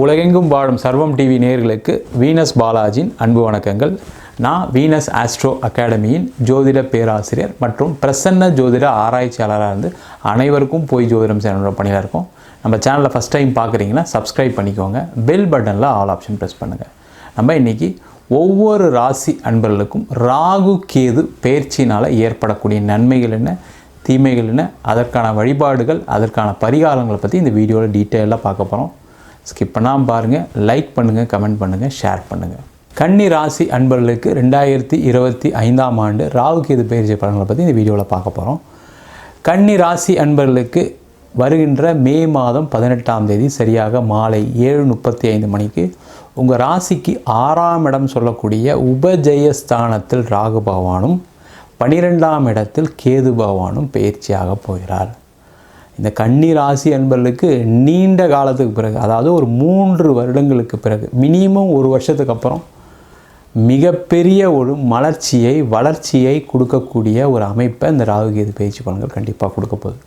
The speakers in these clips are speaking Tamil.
உலகெங்கும் வாழும் சர்வம் டிவி நேயர்களுக்கு வீனஸ் பாலாஜியின் அன்பு வணக்கங்கள். நான் வீனஸ் ஆஸ்ட்ரோ அகாடமியின் ஜோதிட பேராசிரியர் மற்றும் பிரசன்ன ஜோதிட ஆராய்ச்சியாளராக இருந்து அனைவருக்கும் போய் ஜோதிடம் சேனலோட பணியில் இருக்கும். நம்ம சேனலில் ஃபஸ்ட் டைம் பார்க்குறீங்கன்னா சப்ஸ்கிரைப் பண்ணிக்கோங்க. பெல் பட்டனில் ஆல் ஆப்ஷன் ப்ரெஸ் பண்ணுங்கள் நம்ம இன்றைக்கி ஒவ்வொரு ராசி அன்பர்களுக்கும் ராகு கேது பயிற்சினால் ஏற்படக்கூடிய நன்மைகள் என்ன தீமைகள் என்ன அதற்கான வழிபாடுகள் அதற்கான பரிகாரங்களை பற்றி இந்த வீடியோவில் டீட்டெயிலாக பார்க்க போகிறோம் ஸ்கிப் பண்ணாமல் பாருங்கள் லைக் பண்ணுங்கள் கமெண்ட் பண்ணுங்கள் ஷேர் பண்ணுங்கள் கன்னி ராசி அன்பர்களுக்கு ரெண்டாயிரத்தி இருபத்தி ஐந்தாம் ஆண்டு ராகு கேது பயிற்சி பலன்களை பற்றி இந்த வீடியோவில் பார்க்க போகிறோம் கன்னி ராசி அன்பர்களுக்கு வருகின்ற மே மாதம் பதினெட்டாம் தேதி சரியாக மாலை ஏழு முப்பத்தி ஐந்து மணிக்கு உங்கள் ராசிக்கு ஆறாம் இடம் சொல்லக்கூடிய உபஜயஸ்தானத்தில் ராகு பகவானும் பனிரெண்டாம் இடத்தில் கேது பகவானும் பயிற்சியாக போகிறார். இந்த கன்னி ராசி என்பர்களுக்கு நீண்ட காலத்துக்கு பிறகு அதாவது ஒரு மூன்று வருடங்களுக்கு பிறகு மினிமம் ஒரு வருஷத்துக்கு அப்புறம் மிகப்பெரிய ஒரு மலர்ச்சியை வளர்ச்சியை கொடுக்கக்கூடிய ஒரு அமைப்பை இந்த ராகுகேது பயிற்சி பலன்கள் கண்டிப்பாக கொடுக்க போகுது.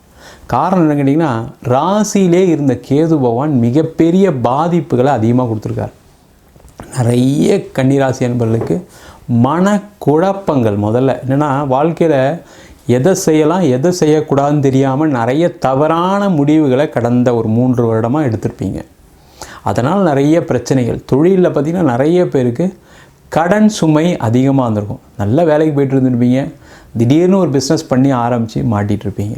காரணம் என்ன கேட்டிங்கன்னா ராசியிலே இருந்த கேது பகவான் மிகப்பெரிய பாதிப்புகளை அதிகமாக கொடுத்துருக்கார். நிறைய கன்னிராசி மன மனக்குழப்பங்கள் முதல்ல. என்னென்னா வாழ்க்கையில் எதை செய்யலாம் எதை செய்யக்கூடாதுன்னு தெரியாமல் நிறைய தவறான முடிவுகளை கடந்த ஒரு மூன்று வருடமாக எடுத்திருப்பீங்க. அதனால் நிறைய பிரச்சனைகள். தொழிலில் பார்த்திங்கன்னா நிறைய பேருக்கு கடன் சுமை அதிகமாக இருந்திருக்கும். நல்ல வேலைக்கு போயிட்டு இருந்துருப்பீங்க. திடீர்னு ஒரு பிஸ்னஸ் பண்ணி ஆரம்பித்து மாட்டிகிட்ருப்பீங்க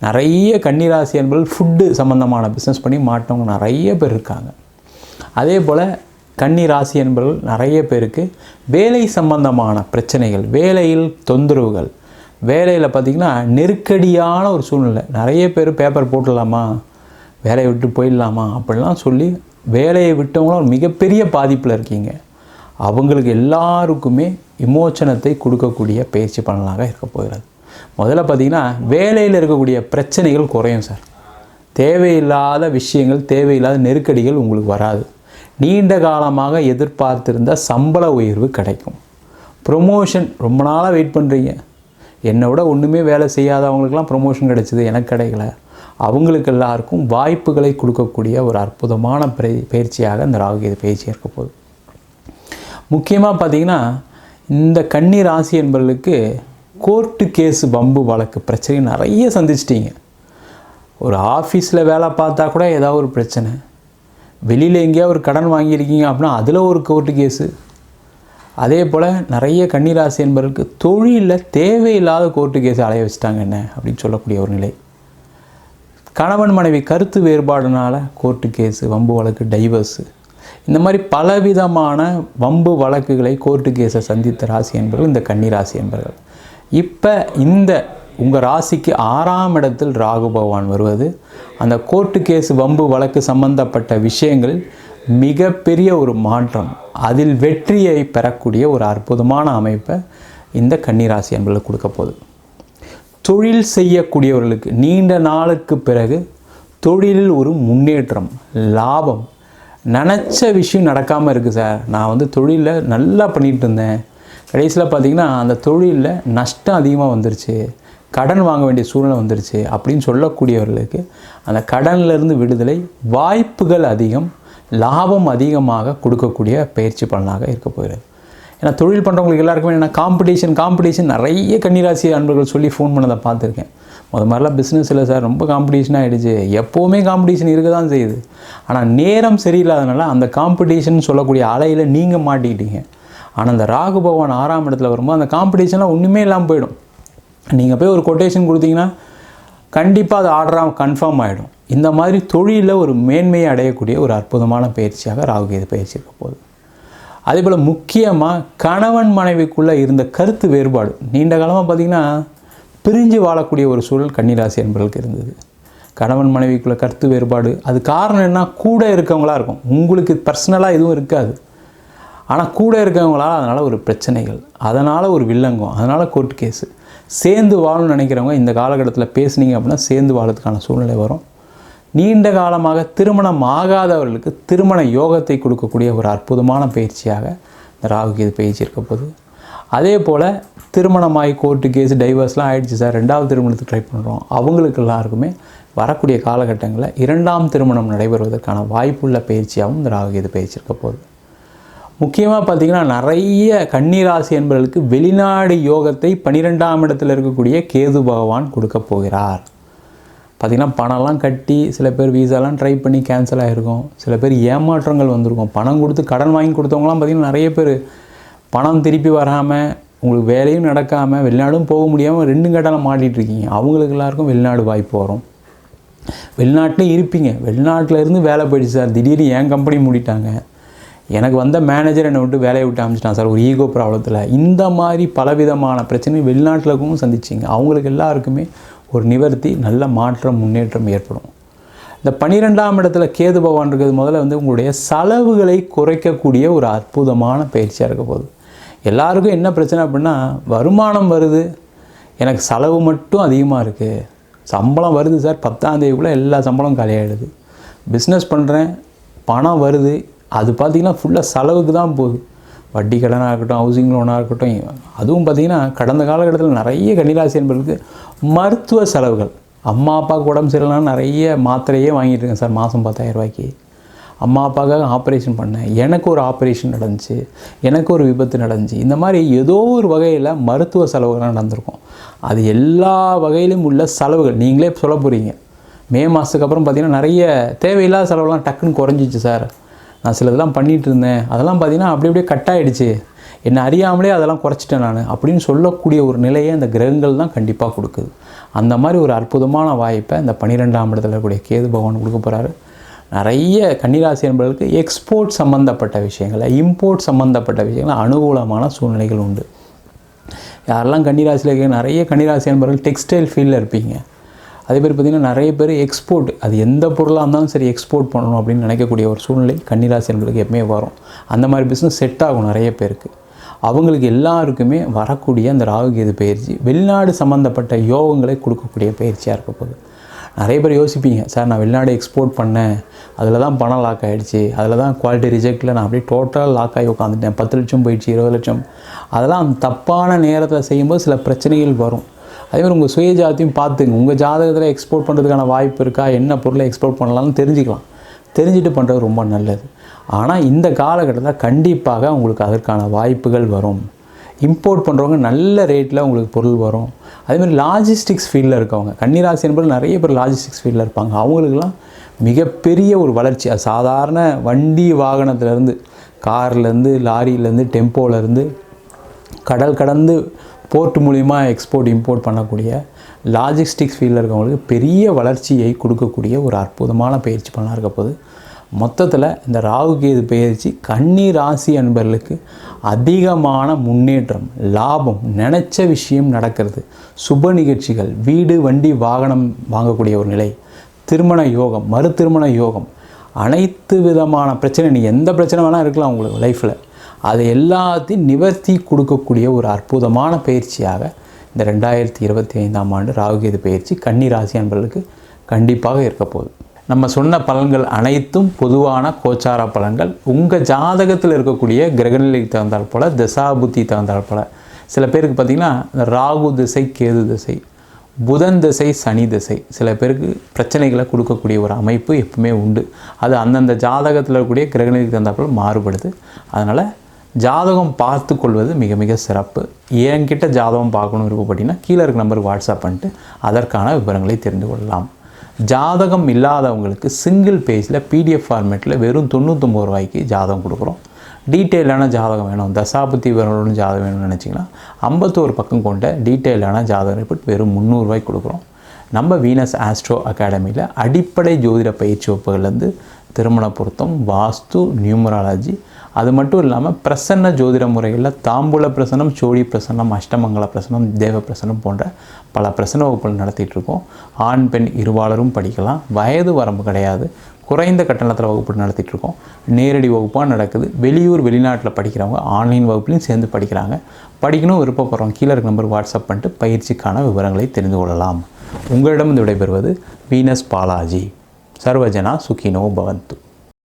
நிறைய கன்னிராசி என்பது ஃபுட்டு சம்மந்தமான பிஸ்னஸ் பண்ணி மாட்டவங்க நிறைய பேர் இருக்காங்க. அதே போல் கன்னி ராசி என்பவர்கள் நிறைய பேருக்கு வேலை சம்பந்தமான பிரச்சனைகள் வேலையில் தொந்தரவுகள் வேலையில் பார்த்திங்கன்னா நெருக்கடியான ஒரு சூழ்நிலை. நிறைய பேர் பேப்பர் போட்டுடலாமா? வேலையை விட்டு போயிடலாமா? அப்படிலாம் சொல்லி வேலையை விட்டவங்களும் ஒரு மிகப்பெரிய பாதிப்பில் இருக்கீங்க. அவங்களுக்கு எல்லாருக்குமே இமோச்சனத்தை கொடுக்கக்கூடிய பயிற்சி பலனாக இருக்க போகிறது. முதல்ல பார்த்திங்கன்னா வேலையில் இருக்கக்கூடிய பிரச்சனைகள் குறையும் சார். தேவையில்லாத விஷயங்கள் தேவையில்லாத நெருக்கடிகள் உங்களுக்கு வராது. நீண்ட காலமாக எதிர்பார்த்திருந்த சம்பள உயர்வு கிடைக்கும். ப்ரொமோஷன் ரொம்ப நாளாக வெயிட் பண்ணுறீங்க என்னை விட ஒன்றுமே வேலை செய்யாதவங்களுக்கெல்லாம் ப்ரொமோஷன் கிடைச்சிது எனக்கு கிடைக்கல. அவங்களுக்கு எல்லாருக்கும் வாய்ப்புகளை கொடுக்கக்கூடிய ஒரு அற்புதமான பயிற்சியாக இந்த ராகுகீத பயிற்சி இருக்க போகுது. முக்கியமாக பார்த்திங்கன்னா இந்த கன்னி ராசி என்பவர்களுக்கு கோர்ட்டு கேஸு பம்பு வழக்கு பிரச்சனை நிறைய சந்திச்சிட்டிங்க. ஒரு ஆஃபீஸில் வேலை பார்த்தா கூட ஏதாவது ஒரு பிரச்சனை. வெளியில் எங்கேயாவது ஒரு கடன் வாங்கியிருக்கீங்க அப்படின்னா அதில் ஒரு கோர்ட்டு கேஸு அதே போல் நிறைய கன்னிராசி என்பவர்களுக்கு தொழிலில் தேவையில்லாத கோர்ட்டு கேஸ் அலைய வச்சுட்டாங்க என்ன? அப்படின்னு சொல்லக்கூடிய ஒரு நிலை. கணவன் மனைவி கருத்து வேறுபாடுனால கோர்ட்டு கேஸு வம்பு வழக்கு டைவர்ஸு இந்த மாதிரி பலவிதமான வம்பு வழக்குகளை கோர்ட்டு கேஸை சந்தித்த ராசி என்பவர்கள் இந்த கன்னிராசி என்பவர்கள். இப்போ இந்த உங்கள் ராசிக்கு ஆறாம் இடத்தில் ராகு பகவான் வருவது அந்த கோர்ட்டு கேஸ் வம்பு வழக்கு சம்பந்தப்பட்ட விஷயங்களில் மிகப்பெரிய ஒரு மாற்றம். அதில் வெற்றியை பெறக்கூடிய ஒரு அற்புதமான அமைப்பை இந்த கன்னிராசி என்பர்களுக்கு கொடுக்க போகுது. தொழில் செய்யக்கூடியவர்களுக்கு நீண்ட நாளுக்கு பிறகு தொழிலில் ஒரு முன்னேற்றம் லாபம். நினச்ச விஷயம் நடக்காமல் இருக்குது சார். நான் வந்து தொழிலில் நல்லா பண்ணிகிட்டு இருந்தேன். கடைசியில் பார்த்திங்கன்னா அந்த தொழிலில் நஷ்டம் அதிகமாக வந்துருச்சு. கடன் வாங்க வேண்டிய சூழ்நிலை வந்துருச்சு அப்படின்னு சொல்லக்கூடியவர்களுக்கு அந்த கடன்லேருந்து விடுதலை வாய்ப்புகள் அதிகம். லாபம் அதிகமாக கொடுக்கக்கூடிய பயிற்சி பலனாக இருக்க போகிறது. ஏன்னா தொழில் பண்ணுறவங்களுக்கு எல்லாருக்குமே என்ன காம்படிஷன் காம்படிஷன் நிறைய கன்னிராசி அன்பர்கள் சொல்லி ஃபோன் பண்ணதை பார்த்துருக்கேன். முத மாதிரிலாம் பிஸ்னஸ் இல்லை சார் ரொம்ப காம்படிஷன் ஆகிடுச்சு எப்போவுமே காம்படிஷன் இருக்க தான் செய்யுது. ஆனால் நேரம் சரியில்லாதனால அந்த காம்படிஷன் சொல்லக்கூடிய அலையில் நீங்கள் மாட்டிக்கிட்டீங்க. ஆனால் அந்த ராகு பகவான் ஆறாம் இடத்துல வரும்போது அந்த காம்படிஷன்லாம் ஒன்றுமே இல்லாமல் போயிடும். நீங்கள் போய் ஒரு கொட்டேஷன் கொடுத்தீங்கன்னா கண்டிப்பாக அது ஆர்டராக கன்ஃபார்ம் ஆகிடும் இந்த மாதிரி தொழிலில் ஒரு மேன்மையை அடையக்கூடிய ஒரு அற்புதமான பயிற்சியாக ராகுகேது பயிற்சி இருக்க போகுது. அதே போல் முக்கியமாக கணவன் மனைவிக்குள்ளே இருந்த கருத்து வேறுபாடு. நீண்ட காலமாக பார்த்திங்கன்னா பிரிஞ்சு வாழக்கூடிய ஒரு சூழல் கன்னிராசி என்பர்களுக்கு இருந்தது. கணவன் மனைவிக்குள்ளே கருத்து வேறுபாடு. அது காரணம் என்ன கூட இருக்கவங்களா இருக்கும். உங்களுக்கு பர்சனலாக எதுவும் இருக்காது. ஆனால் கூட இருக்கவங்களால் அதனால் ஒரு பிரச்சனைகள். அதனால் ஒரு வில்லங்கம். அதனால் கோர்ட் கேஸு சேர்ந்து வாழணும்னு நினைக்கிறவங்க இந்த காலகட்டத்தில் பேசுனீங்க அப்படின்னா சேர்ந்து வாழறதுக்கான சூழ்நிலை வரும். நீண்ட காலமாக திருமணம் ஆகாதவர்களுக்கு திருமண யோகத்தை கொடுக்கக்கூடிய ஒரு அற்புதமான பயிற்சியாக இந்த ராகுகேது பயிற்சி இருக்க போது அதே போல் திருமணமாகி கோர்ட்டு கேஸ் டைவர்ஸ்லாம் ஆயிடுச்சு சார். ரெண்டாவது திருமணத்துக்கு ட்ரை பண்ணுறோம் அவங்களுக்கு எல்லாருக்குமே வரக்கூடிய காலகட்டங்களில் இரண்டாம் திருமணம் நடைபெறுவதற்கான வாய்ப்புள்ள பயிற்சியாகவும் இந்த ராகுகேது பயிற்சி இருக்க போகுது. முக்கியமாக பார்த்தீங்கன்னா நிறைய கன்னிராசி என்பவர்களுக்கு வெளிநாடு யோகத்தை பனிரெண்டாம் இடத்தில் இருக்கக்கூடிய கேது பகவான் கொடுக்க போகிறார். பார்த்திங்கன்னா பணம்லாம் கட்டி சில பேர் வீசாலாம் ட்ரை பண்ணி கேன்சல் ஆகிருக்கும் சில பேர் ஏமாற்றங்கள் வந்திருக்கும். பணம் கொடுத்து கடன் வாங்கி கொடுத்தவங்களாம் பார்த்திங்கன்னா நிறைய பேர் பணம் திருப்பி வராமல் உங்களுக்கு வேலையும் நடக்காமல் வெளிநாடும் போக முடியாமல் ரெண்டும் கட்டலாம் மாட்டிகிட்ருக்கீங்க அவங்களுக்கு எல்லாருக்கும் வெளிநாடு வாய்ப்பு வரும். வெளிநாட்டிலே இருப்பீங்க. வெளிநாட்டில் இருந்து வேலை போயிடுச்சு சார். திடீர்னு என் கம்பெனி மூடிட்டாங்க. எனக்கு வந்த மேனேஜர் என்னை விட்டு வேலையை விட்டு அமைச்சிட்டான் சார். ஒரு ஈகோ ப்ராப்ளத்தில் இந்த மாதிரி பலவிதமான பிரச்சனை வெளிநாட்டில் இருக்கவும் சந்திச்சிங்க. அவங்களுக்கு எல்லாருக்குமே ஒரு நிவர்த்தி நல்ல மாற்றம் முன்னேற்றம் ஏற்படும். இந்த பன்னிரெண்டாம் இடத்துல கேது பகவான் இருக்கிறது முதல்ல வந்து உங்களுடைய செலவுகளை குறைக்கக்கூடிய ஒரு அற்புதமான பயிற்சியாக இருக்க போகுது. எல்லாருக்கும் என்ன பிரச்சனை அப்படின்னா வருமானம் வருது. எனக்கு செலவு மட்டும் அதிகமாக இருக்குது சம்பளம் வருது சார். பத்தாந்தேதிக்குள்ளே எல்லா சம்பளம் காலியாகிடுது பிஸ்னஸ் பண்ணுறேன் பணம் வருது. அது பார்த்திங்கன்னா ஃபுல்லாக செலவுக்கு தான் போகுது. வட்டி கடனாக இருக்கட்டும் ஹவுசிங் லோனாக இருக்கட்டும் அதுவும் பார்த்திங்கன்னா கடந்த காலகட்டத்தில் நிறைய கன்னிராசி என்பதற்கு மருத்துவ செலவுகள். அம்மா அப்பாவுக்கு உடம்பு சரியில்லைனா நிறைய மாத்திரையே வாங்கிட்டு இருக்கேன் சார் மாதம் பத்தாயிரம் ரூபாய்க்கு. அம்மா அப்பாவுக்காக ஆப்ரேஷன் பண்ணேன். எனக்கு ஒரு ஆப்ரேஷன் நடந்துச்சு. எனக்கு ஒரு விபத்து நடந்துச்சு. இந்த மாதிரி ஏதோ ஒரு வகையில் மருத்துவ செலவுகள்லாம் நடந்திருக்கும். அது எல்லா வகையிலும் உள்ள செலவுகள். நீங்களே சொல்ல போகிறீங்க மே மாதத்துக்கு அப்புறம் பார்த்திங்கன்னா நிறைய தேவையில்லாத செலவுலாம் டக்குன்னு குறைஞ்சிச்சு சார். நான் சிலதெல்லாம் பண்ணிகிட்டு இருந்தேன் அதெல்லாம் பார்த்திங்கன்னா அப்படி அப்படியே கட் ஆகிடுச்சு என்னை அறியாமலே அதெல்லாம் குறைச்சிட்டேன் நான். அப்படின்னு சொல்லக்கூடிய ஒரு நிலையை அந்த கிரகங்கள் தான் கண்டிப்பாக கொடுக்குது. அந்த மாதிரி ஒரு அற்புதமான வாய்ப்பை இந்த பன்னிரெண்டாம் இடத்துல இருக்கக்கூடிய கேது பகவான் கொடுக்க போகிறாரு நிறைய கன்னிராசி என்பவர்களுக்கு எக்ஸ்போர்ட் சம்மந்தப்பட்ட விஷயங்களை இம்போர்ட் சம்மந்தப்பட்ட விஷயங்கள் அனுகூலமான சூழ்நிலைகள் உண்டு. யாரெல்லாம் கன்னிராசியில் இருக்க நிறைய கன்னிராசி என்பவர்கள் டெக்ஸ்டைல் ஃபீல்டில் இருப்பீங்க. அதே மாதிரி பார்த்திங்கன்னா நிறைய பேர் எக்ஸ்போர்ட் அது எந்த பொருளாக இருந்தாலும் சரி எக்ஸ்போர்ட் பண்ணணும் அப்படின்னு நினைக்கக்கூடிய ஒரு சூழ்நிலை கன்னிராசி என்பதுக்கு எப்பவுமே வரும். அந்த மாதிரி பிஸ்னஸ் செட் ஆகும் நிறைய பேருக்கு. அவங்களுக்கு எல்லாருக்குமே வரக்கூடிய அந்த ராகுகேது பயிற்சி வெளிநாடு சம்மந்தப்பட்ட யோகங்களை கொடுக்கக்கூடிய பயிற்சியாக இருக்க போகுது. நிறைய பேர் யோசிப்பீங்க சார் நான் வெளிநாடு எக்ஸ்போர்ட் பண்ணேன் அதில் தான் பணம் லாக் ஆகிடுச்சு அதில் தான் குவாலிட்டி ரிஜெக்டில் நான் அப்படியே டோட்டலாக லாக் ஆகி உட்காந்துட்டேன் பத்து லட்சம் போயிடுச்சு இருபது லட்சம். அதெல்லாம் தப்பான நேரத்தில் செய்யும்போது சில பிரச்சனைகள் வரும். அதேமாதிரி உங்கள் சுய ஜாதியும் பார்த்துங்க. உங்கள் ஜாதகத்தில் எக்ஸ்போர்ட் பண்ணுறதுக்கான வாய்ப்பு இருக்கா? என்ன பொருளை எக்ஸ்போர்ட் பண்ணலாம்னு தெரிஞ்சுக்கலாம். தெரிஞ்சுட்டு பண்ணுறது ரொம்ப நல்லது. ஆனால் இந்த காலகட்டத்தில் கண்டிப்பாக உங்களுக்கு அதற்கான வாய்ப்புகள் வரும். இம்போர்ட் பண்ணுறவங்க நல்ல ரேட்டில் உங்களுக்கு பொருள் வரும். அதேமாதிரி லாஜிஸ்டிக்ஸ் ஃபீல்டில் இருக்கவங்க கன்னிராசி என்பது நிறைய பேர் லாஜிஸ்டிக்ஸ் ஃபீல்டில் இருப்பாங்க. அவங்களுக்குலாம் மிகப்பெரிய ஒரு வளர்ச்சி. அது சாதாரண வண்டி வாகனத்துலேருந்து கார்லேருந்து லாரியிலேருந்து டெம்போலேருந்து கடல் கடந்து போர்ட் மூலிமா எக்ஸ்போர்ட் இம்போர்ட் பண்ணக்கூடிய லாஜிஸ்டிக்ஸ் ஃபீல்டில் இருக்கவங்களுக்கு பெரிய வளர்ச்சியை கொடுக்கக்கூடிய ஒரு அற்புதமான பயிற்சி பண்ணலாம் இருக்க போது மொத்தத்தில் இந்த ராகு கேது பயிற்சி கன்னி ராசி அன்பர்களுக்கு அதிகமான முன்னேற்றம் லாபம் நினச்ச விஷயம் நடக்கிறது. சுப நிகழ்ச்சிகள் வீடு வண்டி வாகனம் வாங்கக்கூடிய ஒரு நிலை. திருமண யோகம் மறு திருமண யோகம். அனைத்து விதமான பிரச்சனை நீ எந்த பிரச்சனை வேணால் இருக்கலாம் உங்களுக்கு லைஃப்பில் அதை எல்லாத்தையும் நிவர்த்தி கொடுக்கக்கூடிய ஒரு அற்புதமான பயிற்சியாக இந்த ரெண்டாயிரத்தி இருபத்தி ஐந்தாம் ஆண்டு ராகுகேது பயிற்சி கன்னி ராசி அன்பர்களுக்கு கண்டிப்பாக இருக்க போகுது. நம்ம சொன்ன பலன்கள் அனைத்தும் பொதுவான கோச்சார பலன்கள். உங்கள் ஜாதகத்தில் இருக்கக்கூடிய கிரகநிலைக்கு தகுந்தால் போல் தசாபுத்தி தகுந்தால் போல் சில பேருக்கு பார்த்திங்கன்னா இந்த ராகு திசை கேது திசை புதன் திசை சனி திசை சில பேருக்கு பிரச்சனைகளை கொடுக்கக்கூடிய ஒரு அமைப்பு எப்பவுமே உண்டு. அது அந்தந்த ஜாதகத்தில் இருக்கக்கூடிய கிரகநிலைக்கு தகுந்தாற்போல் மாறுபடுது. அதனால் ஜாதகம் பார்த்து கொள்வது மிக மிக சிறப்பு. என்கிட்ட ஜாதகம் பார்க்கணும் விருப்பப்பட்டீங்கன்னா கீழே இருக்க நம்பருக்கு வாட்ஸ்அப் பண்ணிட்டு அதற்கான விவரங்களை தெரிந்து கொள்ளலாம். ஜாதகம் இல்லாதவங்களுக்கு சிங்கிள் பேஜில் பிடிஎஃப் ஃபார்மேட்டில் வெறும் தொண்ணூற்றொம்பது ரூபாய்க்கு ஜாதகம் கொடுக்குறோம். டீட்டெயிலான ஜாதகம் வேணும். தசாபுத்தி விவரங்களும் ஜாதகம் வேணும்னு நினச்சிங்கன்னா ஐம்பத்தோரு பக்கம் கொண்ட டீட்டெயிலான ஜாதகம் ரிப்போர்ட் வெறும் முந்நூறுரூவாய்க்கு கொடுக்குறோம். நம்ம வீனஸ் ஆஸ்ட்ரோ அகாடமியில் அடிப்படை ஜோதிட பயிற்சி வகுப்புகள்லேருந்து திருமண பொருத்தம் வாஸ்து நியூமராலஜி அது மட்டும் இல்லாமல் பிரசன்ன ஜோதிட முறைகளில் தாம்பூல பிரசனம் சோழி பிரசனம் அஷ்டமங்கல பிரசனம் தேவ பிரசனம் போன்ற பல பிரசன வகுப்புகள் நடத்திட்டு இருக்கோம். ஆண் பெண் இருவாளரும் படிக்கலாம். வயது வரம்பு கிடையாது. குறைந்த கட்டணத்தில் வகுப்பு நடத்திட்டு இருக்கோம். நேரடி வகுப்பாக நடக்குது. வெளியூர் வெளிநாட்டில் படிக்கிறவங்க ஆன்லைன் வகுப்புலையும் சேர்ந்து படிக்கிறாங்க. படிக்கணும் விருப்பப்படுறோம் கீழே இருக்க நம்பர் வாட்ஸ்அப் பண்ணிட்டு பயிற்சிக்கான விவரங்களை தெரிந்து கொள்ளலாம். உங்களிடம் விடைபெறுவது வீனஸ் பாலாஜி. சர்வஜனா சுகினோ பவந்து.